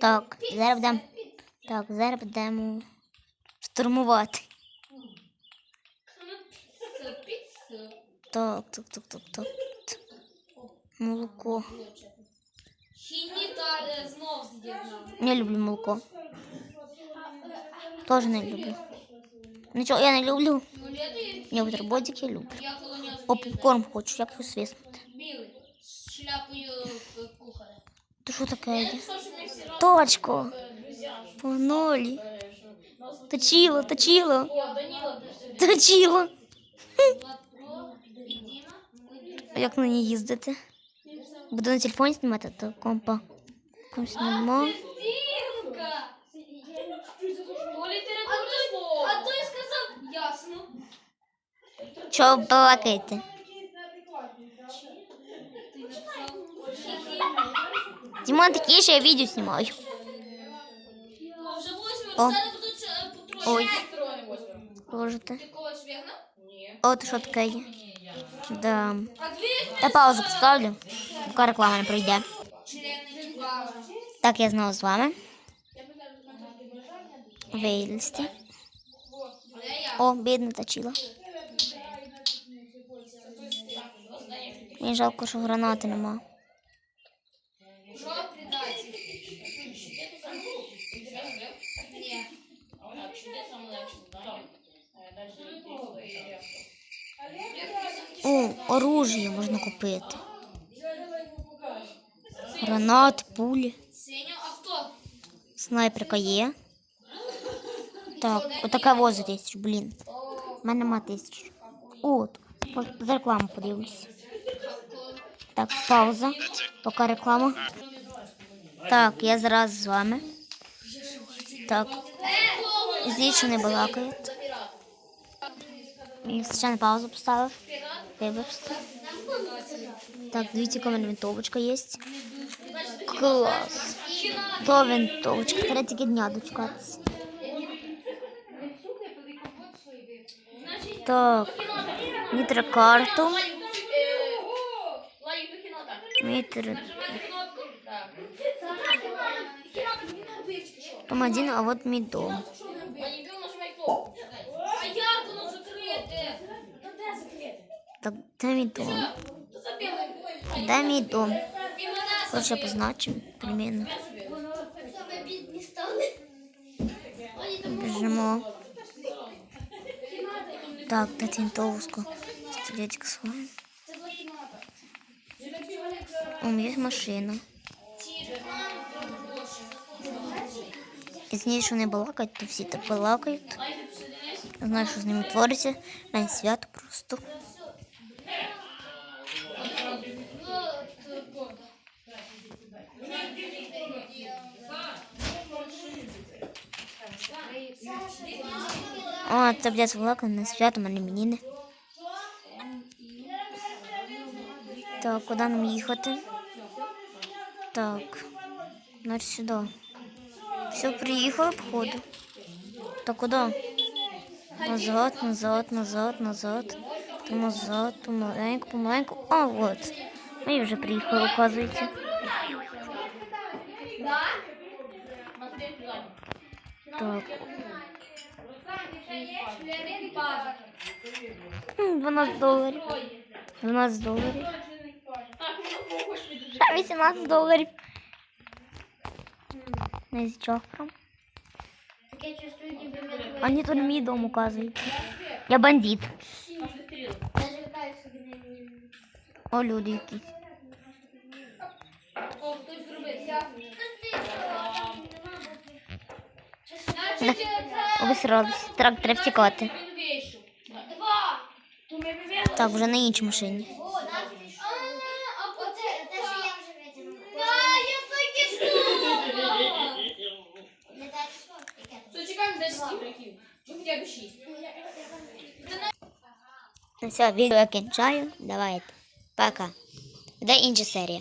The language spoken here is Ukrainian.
Так, зараз будемо. Так, зараз будемо штурмувати. Так, так, так, так, так. Молоко. Знов з'єднав. Не люблю молоко. Тоже не люблю. Нічого, я не люблю. Ну, я Я бутербродики люблю. Я О, попкорн хочу, як його свиснути. білий. З шляпою е, кухаря. Ти що таке? Точко. е. Е, Точило, точило. Точило. А як на ній їздити? Буду на телефоні знімати, то компа. Комусь нема. Дінка! По літературне слово. А той сказав ясно. Чого балакаєте? Ти написав хі-хі. Дімон такий, що я відео знімаю. Вже восьмеро, О. зараз будуть е, по троє. Ой. Троє восьмеро. Положите. Ти когось вигнав? Ні. О, то що таке є? Да. А дві Я паузу поставлю, Поки реклама не пройде. Так, я знову з вами. Вилізти. О, бідно точило. Мені жалко, що гранати нема. О, оружие можна купити. Гранати, пулі. Снайперка є. Так, отака воза тисяч, блін. У мене нема тисяч. От, за рекламу подивлюсь. Так, пауза. Поки реклама. Так, я зараз з вами. Так, що не балакають. Я спочатку паузу поставив. Вибачте. Так, дивіться, яка в мене винтовочка є. Клас. То винтовочка. Треба тільки дня дочекатися. Так, мітрокарту. Лайк до кіно так. Мітр. Нажимайте кнопку. Так. Там а от мій дом. Лайк нажимай кнопку. А як воно закрите? Та де закрите? Так, де мій дом? Та забігай. Де мій дом? І мене Короче, позначимо примірно. Саме бідні стали. Біжимо. Так, де винтовку. Стілечка своя. У мене є машина. І з нею, що не балакають, то всі так балакають. Я знаю, що з ними твориться. Навіть свято просто. О, це блядь, балакає на свято, в мене іменини. Так, куди нам їхати? Так, значить сюди. Все, приїхали, походу. Так куди? Назад, назад, назад, назад. То назад, помаленьку, помаленьку. А, от. Ми вже приїхали, оказується. Так. 12 доларів. 12 доларів. Та 18 доларів. Не з чохром. Таке чувствую, ніби ми твої. А ні, то не мій дом, оказується. Я бандит. О, люди якісь. О, хтось зробив. Обісрались. Так, треба втікати. Так, вже на іншій машині. О, нас пішло. А, оце, те, що я вже витягнула. я так і думала. Не те число, яке там? Все, чекаємо 10 ігроків. Чи хоча б 6. Ну все, відео я кінчаю. Давайте. Пока. Де інша серія.